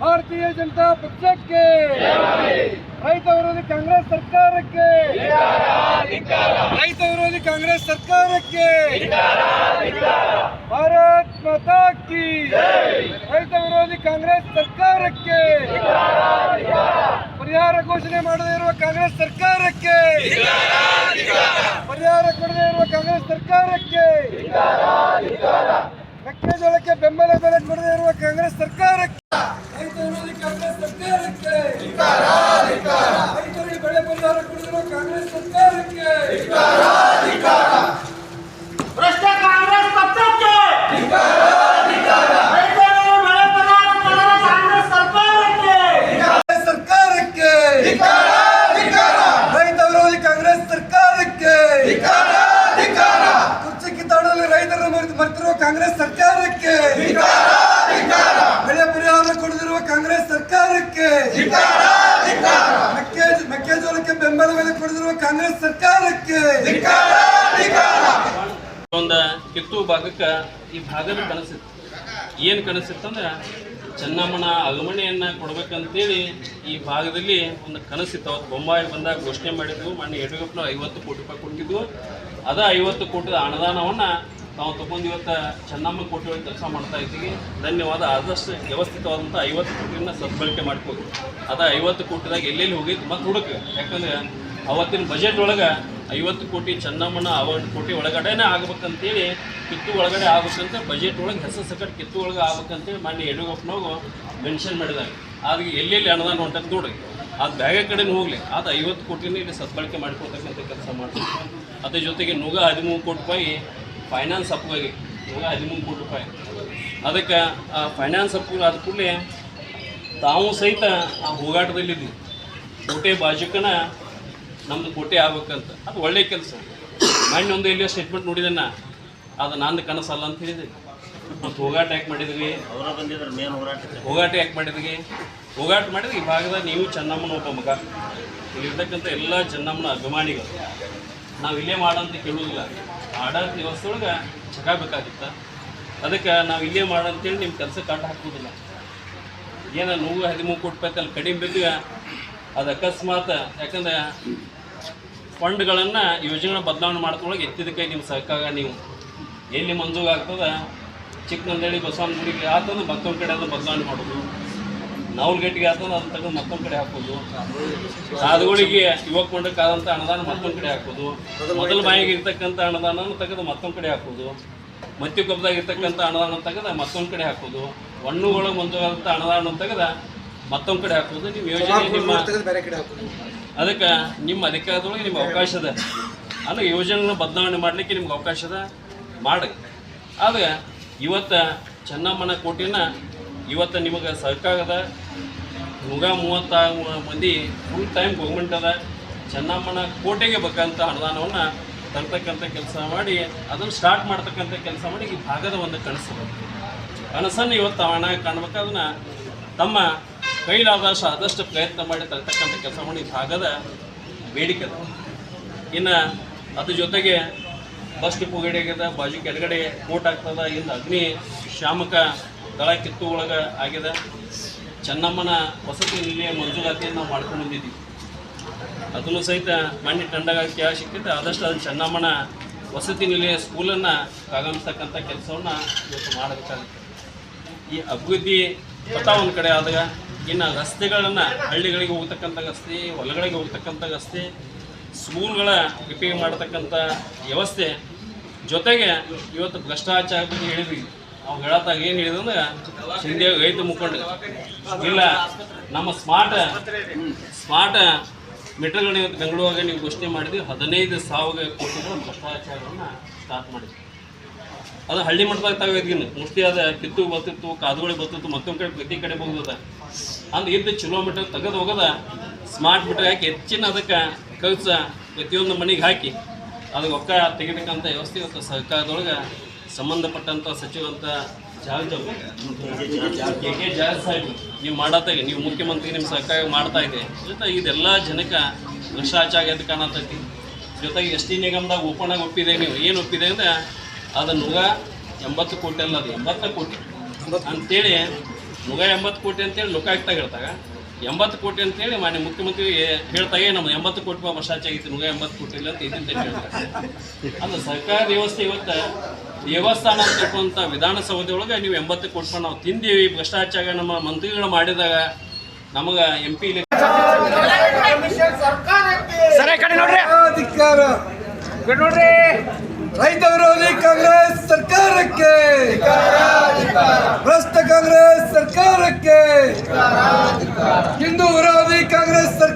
ಭಾರತೀಯ ಜನತಾ ಪಕ್ಷಕ್ಕೆ. ರೈತ ವಿರೋಧಿ ಕಾಂಗ್ರೆಸ್ ಸರ್ಕಾರಕ್ಕೆ. ರೈತ ವಿರೋಧಿ ಕಾಂಗ್ರೆಸ್ ಸರ್ಕಾರಕ್ಕೆ. ಭಾರತ್ ಮಾತಾ ಕಿ. ರೈತ ವಿರೋಧಿ ಕಾಂಗ್ರೆಸ್ ಸರ್ಕಾರಕ್ಕೆ. ಪರಿಹಾರ ಘೋಷಣೆ ಮಾಡದೇ ಇರುವ ಕಾಂಗ್ರೆಸ್ ಸರ್ಕಾರಕ್ಕೆ. ಪರಿಹಾರ ಕೊಡದೇ ಇರುವ ಕಾಂಗ್ರೆಸ್ ಸರ್ಕಾರಕ್ಕೆ. ಮೆಕ್ಕೆಜೋಳಕ್ಕೆ ಬೆಂಬಲ ಬೆಲೆ ಕೊಡದೇ ಇರುವ ಕಾಂಗ್ರೆಸ್ ಸರ್ಕಾರಕ್ಕೆ. ರೈತ ವಿರೋಧಿ ಕಾಂಗ್ರೆಸ್ ಸರ್ಕಾರಕ್ಕೆ ರೈತರಿಗೆ ಬೆಳೆ ಪರಿಹಾರ ಕೊಡದಿರುವ ಕಾಂಗ್ರೆಸ್ ಸರ್ಕಾರಕ್ಕೆ ಭ್ರಷ್ಟ ಕಾಂಗ್ರೆಸ್ ಪಕ್ಷಕ್ಕೆ ರೈತರಿಗೆ ಬೆಳೆ ಪರಿಹಾರ ಕೊಡದ ಕಾಂಗ್ರೆಸ್ ಸರ್ಕಾರಕ್ಕೆ ಕಾಂಗ್ರೆಸ್ ಸರ್ಕಾರಕ್ಕೆ ರೈತ ವಿರೋಧಿ ಕಾಂಗ್ರೆಸ್ ಸರ್ಕಾರಕ್ಕೆ ಕುರ್ಚಿ ಕಿತ್ತಾಡಲು ರೈತರನ್ನು ಮರೆತು ಮರೆತಿರುವ ಕಾಂಗ್ರೆಸ್ ಸರ್ಕಾರಕ್ಕೆ ಬೆಳೆ ಪರಿಹಾರ ಕೊಡದಿರುವ ಕಾಂಗ್ರೆಸ್ ಸರ್ಕಾರಕ್ಕೆ ಮೆಕ್ಕೆ ಮೆಕ್ಕೆಜೋಳಕ್ಕೆ ಬೆಂಬಲ ಬೆಲೆ ಕೊಡದಿರುವ ಕಾಂಗ್ರೆಸ್ ಸರ್ಕಾರಕ್ಕೆ ಒಂದು ಕಿತ್ತು ಭಾಗಕ್ಕೆ ಈ ಭಾಗದ ಕನಸಿತ್ತು. ಏನು ಕನಸಿತ್ತಂದ್ರೆ ಚೆನ್ನಮ್ಮನ ಅಗಮನೆಯನ್ನು ಕೊಡ್ಬೇಕಂತೇಳಿ ಈ ಭಾಗದಲ್ಲಿ ಒಂದು ಕನಸಿತ್ತು. ಅವತ್ತು ಬೊಂಬಾಯಿ ಬಂದಾಗ ಘೋಷಣೆ ಮಾಡಿದ್ವು, ಮೊನ್ನೆ ಯಡಿಯೂರಪ್ಪನ ಐವತ್ತು ಕೋಟಿ ರೂಪಾಯಿ ಕೊಟ್ಟಿದ್ವು ಅದ ಐವತ್ತು ಕೋಟಿದ ಅನುದಾನವನ್ನು ನಾವು ತಗೊಂಡು ಇವತ್ತು ಚೆನ್ನಮ್ಮ ಕೋಟಿ ಒಳಗೆ ಕೆಲಸ ಮಾಡ್ತಾ ಇದ್ದೀವಿ. ಧನ್ಯವಾದ. ಆದಷ್ಟು ವ್ಯವಸ್ಥಿತವಾದಂಥ ಐವತ್ತು ಕೋಟಿನ ಸದ್ಬಳಕೆ ಮಾಡ್ಕೋದು ಅದ ಐವತ್ತು ಕೋಟಿದಾಗ ಎಲ್ಲೆಲ್ಲಿ ಹೋಗಿತ್ತು ಮತ್ತೆ ಹುಡುಕ. ಯಾಕಂದ್ರೆ ಅವತ್ತಿನ ಬಜೆಟ್ ಒಳಗೆ ಐವತ್ತು ಕೋಟಿ ಚೆನ್ನಮ್ಮನ ಅವಾರ್ಡ್ ಕೋಟಿ ಒಳಗಡೆನೇ ಆಗ್ಬೇಕಂತೇಳಿ ಕಿತ್ತು ಒಳಗಡೆ ಆಗ್ಬೇಕಂತ ಬಜೆಟ್ ಒಳಗೆ ಹೆಸರು ಸಕಟ್ ಕಿತ್ತು ಒಳಗೆ ಆಗ್ಬೇಕಂತೇಳಿ ಮೊನ್ನೆ ಯಡಿಯೂರಪ್ಪನವ್ರು ಮೆನ್ಷನ್ ಮಾಡಿದಾಗ ಆದ್ರೆ ಎಲ್ಲೆಲ್ಲಿ ಅನುದಾನ ಹೊಂಟದ್ದು ನೋಡ್ರಿ. ಅದು ಬ್ಯಾಗ ಕಡೆನೂ ಹೋಗಲಿ. ಅದು ಐವತ್ತು ಕೋಟಿನೇ ಇಲ್ಲಿ ಸದ್ಬಳಕೆ ಮಾಡ್ಕೊಳ್ತಕ್ಕಂಥ ಕೆಲಸ ಮಾಡ್ತೀವಿ ಅದ್ರ ಜೊತೆಗೆ ನುಗ ಹದಿಮೂರು ಕೋಟಿ ರೂಪಾಯಿ ಫೈನಾನ್ಸ್ ಅಪ್ಗಾಗಿ ನುಗ ಹದಿಮೂರು ಕೋಟಿ ರೂಪಾಯಿ. ಅದಕ್ಕೆ ಆ ಫೈನಾನ್ಸ್ ಅಪ್ ಆದ ಕೂಡಲೇ ತಾವು ಸಹಿತ ಆ ಹೋಗಾಟದಲ್ಲಿದ್ವಿ ಕೋಟೆ ಬಾಜುಕನ ನಮ್ಮದು ಕೋಟೆ ಆಗ್ಬೇಕಂತ. ಅದು ಒಳ್ಳೆಯ ಕೆಲಸ. ಮೊನ್ನೆ ಒಂದು ಎಲ್ಲಿಯೋ ಸ್ಟೇಟ್ಮೆಂಟ್ ನೋಡಿದೆ ನಾ ಅದು ನಂದು ಕನಸಲ್ಲ ಅಂತ ಹೇಳಿದೆ. ಮತ್ತು ಹೋಗಾಟ ಯಾಕೆ ಮಾಡಿದ್ವಿ ಹೋಗಾಟ ಯಾಕೆ ಮಾಡಿದ್ವಿ ಹೋಗಾಟ ಮಾಡಿದ್ರೆ ಈ ಭಾಗದ ನೀವು ಚೆನ್ನಮ್ಮನ ಒಬ್ಬ ಮಗ. ಇಲ್ಲಿರ್ತಕ್ಕಂಥ ಎಲ್ಲ ಚೆನ್ನಮ್ಮನ ಅಭಿಮಾನಿಗಳು. ನಾವು ಇಲ್ಲೇ ಮಾಡಂತ ಕೇಳುವುದಿಲ್ಲ ಆಡಳಿತ ವ್ಯವಸ್ಥೆಯೊಳಗೆ ಬೇಕಾಗಿತ್ತ. ಅದಕ್ಕೆ ನಾವು ಇಲ್ಲೇ ಮಾಡಂತೇಳಿ ನಿಮ್ಮ ಕೆಲಸ ಕಾಟ ಹಾಕೋದಿಲ್ಲ. ಏನೋ ನೂರು ಹದಿಮೂರು ಕೋಟಿ ರೂಪಾಯಿ ಅಲ್ಲಿ ಕಡಿಮೆ ಬಿದ್ದಾಗ ಅದು ಅಕಸ್ಮಾತ್ ಯಾಕಂದ್ರೆ ಫಂಡ್ಗಳನ್ನು ಯೋಜನೆಗಳ ಬದಲಾವಣೆ ಮಾಡ್ಕೊಳ್ಳೋಕೆ ಎತ್ತಿದ ಕೈ ನಿಮ್ಮ ಸರ್ಕಾರ, ನೀವು ಎಲ್ಲಿ ಮಂಜೂರು ಆಗ್ತದೆ? ಚಿಕ್ಕನಂದೇಳಿ ಬಸವನಗುಡಿಗೆ ಆತಂದ್ರೆ ಮತ್ತೊಂದು ಕಡೆ ಅದನ್ನು ಬದಲಾವಣೆ ಮಾಡೋದು. ನಾವಲ್ಗಟ್ಟಿಗೆ ಆತಂದ್ರೆ ಅದನ್ನು ತಗೊಂಡು ಮತ್ತೊಂದು ಕಡೆ ಹಾಕೋದು. ಸಾಧುಗಳಿಗೆ ಯುವಕ ಮಂಡಕ್ಕಾದಂಥ ಅನುದಾನ ಮತ್ತೊಂದು ಕಡೆ ಹಾಕೋದು. ಮೊದಲ ಬಾಯಿಗೆ ಇರ್ತಕ್ಕಂಥ ಅನುದಾನ ತೆಗೆದು ಮತ್ತೊಂದು ಕಡೆ ಹಾಕೋದು. ಮತ್ತಿ ಕೊಬ್ಬದಾಗ ಇರ್ತಕ್ಕಂಥ ಅನುದಾನ ತೆಗೆದ ಮತ್ತೊಂದು ಕಡೆ ಹಾಕೋದು. ಹಣ್ಣುಗಳು ಮಂಜೂರಾದಂಥ ಅನುದಾನ ತೆಗೆದ ಮತ್ತೊಂದು ಕಡೆ ಹಾಕೋದು ನಿಮ್ಮ ಯೋಜನೆ ನಿಮ್ಮ ಬೇರೆ ಕಡೆ ಹಾಕೋದು. ಅದಕ್ಕೆ ನಿಮ್ಮ ಅಧಿಕಾರದೊಳಗೆ ನಿಮ್ಗೆ ಅವಕಾಶ ಅದ. ಅಲ್ಲ ಯೋಜನೆಗಳನ್ನ ಬದಲಾವಣೆ ಮಾಡಲಿಕ್ಕೆ ನಿಮ್ಗೆ ಅವಕಾಶ ಅದ. ಮಾಡಿ. ಆದ್ರೆ ಇವತ್ತು ಚೆನ್ನಮ್ಮನ ಕೋಟಿನ ಇವತ್ತು ನಿಮಗೆ ಸರ್ಕಾರದ ನೂರ ಮೂವತ್ತಾರು ಮಂದಿ ಫುಲ್ ಟೈಮ್ ಗೌರ್ಮೆಂಟ್ ಅದ. ಚೆನ್ನಮ್ಮನ ಕೋಟೆಗೆ ಬೇಕಂತ ಅನುದಾನವನ್ನು ತರ್ತಕ್ಕಂಥ ಕೆಲಸ ಮಾಡಿ ಅದನ್ನು ಸ್ಟಾರ್ಟ್ ಮಾಡ್ತಕ್ಕಂಥ ಕೆಲಸ ಮಾಡಿ ಈ ಭಾಗದ ಒಂದು ಕನಸು. ಕನಸನ್ನು ಇವತ್ತು ಹಣ ಕಾಣ್ಬೇಕು. ಅದನ್ನು ತಮ್ಮ ಕೈಲಾದಷ್ಟು ಆದಷ್ಟು ಪ್ರಯತ್ನ ಮಾಡಿ ತರ್ತಕ್ಕಂಥ ಕೆಲಸ ಮಾಡಿ ಭಾಗದ ಬೇಡಿಕೆ ಇನ್ನು ಅದ್ರ ಜೊತೆಗೆ ಬಸ್ ಡಿಪೋ ಆಗ್ಯದ, ಬಾಜು ಕೆಳಗಡೆ ಕೋಟ್ ಆಗ್ತದ ಇಂದ ಅಗ್ನಿ ಶಾಮಕ ದಳ ಕಿತ್ತು ಒಳಗೆ ಆಗ್ಯದ. ಚೆನ್ನಮ್ಮನ ವಸತಿ ನಿಲಯ ಮಂಜೂರಾತಿಯನ್ನು ನಾವು ಮಾಡ್ಕೊಂಡು ಬಂದಿದ್ದೀವಿ ಅದನ್ನು ಸಹಿತ ಮಣ್ಣಿ ಕ್ಯಾ ಸಿಕ್ಕಿತ್ತು ಆದಷ್ಟು ಅದನ್ನು ಚೆನ್ನಮ್ಮನ ವಸತಿ ನಿಲಯ ಸ್ಕೂಲನ್ನು ಕಾಗಮಿಸ್ತಕ್ಕಂಥ ಕೆಲಸವನ್ನು ಇವತ್ತು ಮಾಡಬೇಕಾಗುತ್ತೆ. ಈ ಅಭಿವೃದ್ಧಿ ಪಥ ಒಂದು ಕಡೆ ಆದಾಗ ಇನ್ನು ರಸ್ತೆಗಳನ್ನು ಹಳ್ಳಿಗಳಿಗೆ ಹೋಗ್ತಕ್ಕಂಥ ರಸ್ತೆ, ಹೊಲಗಳಿಗೆ ಹೋಗ್ತಕ್ಕಂಥ ರಸ್ತೆ, ಸ್ಕೂಲ್ಗಳ ರಿಪೇರಿ ಮಾಡತಕ್ಕಂಥ ವ್ಯವಸ್ಥೆ. ಜೊತೆಗೆ ಇವತ್ತು ಭ್ರಷ್ಟಾಚಾರ ಬಗ್ಗೆ ಹೇಳಿದ್ವಿ. ಅವ್ರು ಹೇಳತ್ತಾಗ ಏನು ಹೇಳಿದಂದ್ರೆ ಹಿಂದೆ ರೈತ ಮುಖಂಡ ಇಲ್ಲ, ನಮ್ಮ ಸ್ಮಾರ್ಟ್ ಸ್ಮಾರ್ಟ್ ಮೀಟರ್ಗಳನ್ನ ಇವತ್ತು ಬೆಂಗಳೂರಾಗ ನೀವು ಘೋಷಣೆ ಮಾಡಿದ್ವಿ ಹದಿನೈದು ಸಾವಿರ ಕೋಟಿಗಳ ಭ್ರಷ್ಟಾಚಾರವನ್ನು ಸ್ಟಾರ್ಟ್ ಮಾಡಿದ್ವಿ ಅದು ಹಳ್ಳಿ ಮಟ್ಟದಾಗ ತಗೋದಿನ ಮುಷ್ಟಿ ಅದ ಕಿತ್ತು ಬರ್ತಿತ್ತು ಕಾದುಗಳಿಗೆ ಬರ್ತಿತ್ತು, ಮತ್ತೊಂದು ಕಡೆ ಪ್ರತಿ ಕಡೆ ಹೋಗ್ತದ ಅಂದ್ರೆ ಚಲೋ ಕಿಲೋಮೀಟರ್ ತೆಗೆದು ಹೋಗದ ಸ್ಮಾರ್ಟ್ ಮೀಟರ್ ಹಾಕಿ ಹೆಚ್ಚಿನ ಅದಕ್ಕೆ ಖರ್ಚು ಪ್ರತಿಯೊಂದು ಮನೆಗೆ ಹಾಕಿ. ಅದಕ್ಕೆ ರೊಕ್ಕ ತೆಗಿತಕ್ಕಂಥ ವ್ಯವಸ್ಥೆ ಇವತ್ತು ಸರ್ಕಾರದೊಳಗೆ ಸಂಬಂಧಪಟ್ಟಂಥ ಸಚಿವಂತ ಜಾರ್ಜ್ ಕೆ ಕೆ ಜಾರ್ಜ್ ಸಾಹೇಬ್ ನೀವು ಮಾಡತ್ತಾಗ ನೀವು ಮುಖ್ಯಮಂತ್ರಿ ನಿಮ್ಮ ಸರ್ಕಾರ ಮಾಡ್ತಾ ಇದೆ. ಜೊತೆ ಇದೆಲ್ಲ ಜನಕ್ಕೆ ಭ್ರಷ್ಟಾಚಾರ ಎದ್ದು ಕಾಣತೈತಿ. ಜೊತೆಗೆ ಎಸ್ ಟಿ ನಿಗಮದಾಗ ಓಪನ್ ಆಗಿ ಒಪ್ಪಿದೆ ನೀವು. ಏನು ಒಪ್ಪಿದೆ ಅಂದ್ರೆ ಅದು ನುಗ ಎಂಬತ್ತು ಕೋಟಿ ಅಲ್ಲ ಅದು ಎಂಬತ್ತು ಕೋಟಿ. ಅಂತೇಳಿ ನುಗ ಎಂಬತ್ತು ಕೋಟಿ ಅಂತೇಳಿ ಲೋಕಾಯುಕ್ತಾಗ ಹೇಳ್ತಾಗ ಎಂಬತ್ತು ಕೋಟಿ ಅಂತೇಳಿ ಮಾನ್ಯ ಮುಖ್ಯಮಂತ್ರಿ ಹೇಳ್ತಾಗೆ ನಮ್ಮ ಎಂಬತ್ತು ಕೋಟಿ ರೂಪಾಯಿ ಭ್ರಷ್ಟಾಚಾರ ಆಗಿತ್ತು ನೂರ ಎಂಬತ್ತು ಕೋಟಿ ಇಲ್ಲ ಅಂತ ಇದಂತ ಹೇಳ್ತಾರೆ ಅದು ಸರ್ಕಾರಿ ವ್ಯವಸ್ಥೆ ಇವತ್ತು ದೇವಸ್ಥಾನ ಅಂತಕ್ಕಂಥ ವಿಧಾನಸೌಧದೊಳಗೆ ವಿಧಾನಸೌಧ ಒಳಗೆ ನೀವು ಎಂಬತ್ತು ಕೋಟಿ ರೂಪಾಯಿ ನಾವು ತಿಂದೀವಿ ಭ್ರಷ್ಟಾಚಾರ ನಮ್ಮ ಮಂತ್ರಿಗಳು ಮಾಡಿದಾಗ ನಮಗೆ ಎಂ ಪಿ ಧಿಕ್ಕಾರ ರೈತ ವಿರೋಧಿ ಕಾಂಗ್ರೆಸ್ ಸರ್ಕಾರಕ್ಕೆ. ಭ್ರಷ್ಟ ಕಾಂಗ್ರೆಸ್ ಸರ್ಕಾರಕ್ಕೆ. ಹಿಂದೂ ವಿರೋಧಿ ಕಾಂಗ್ರೆಸ್ ಸರ್ಕಾರ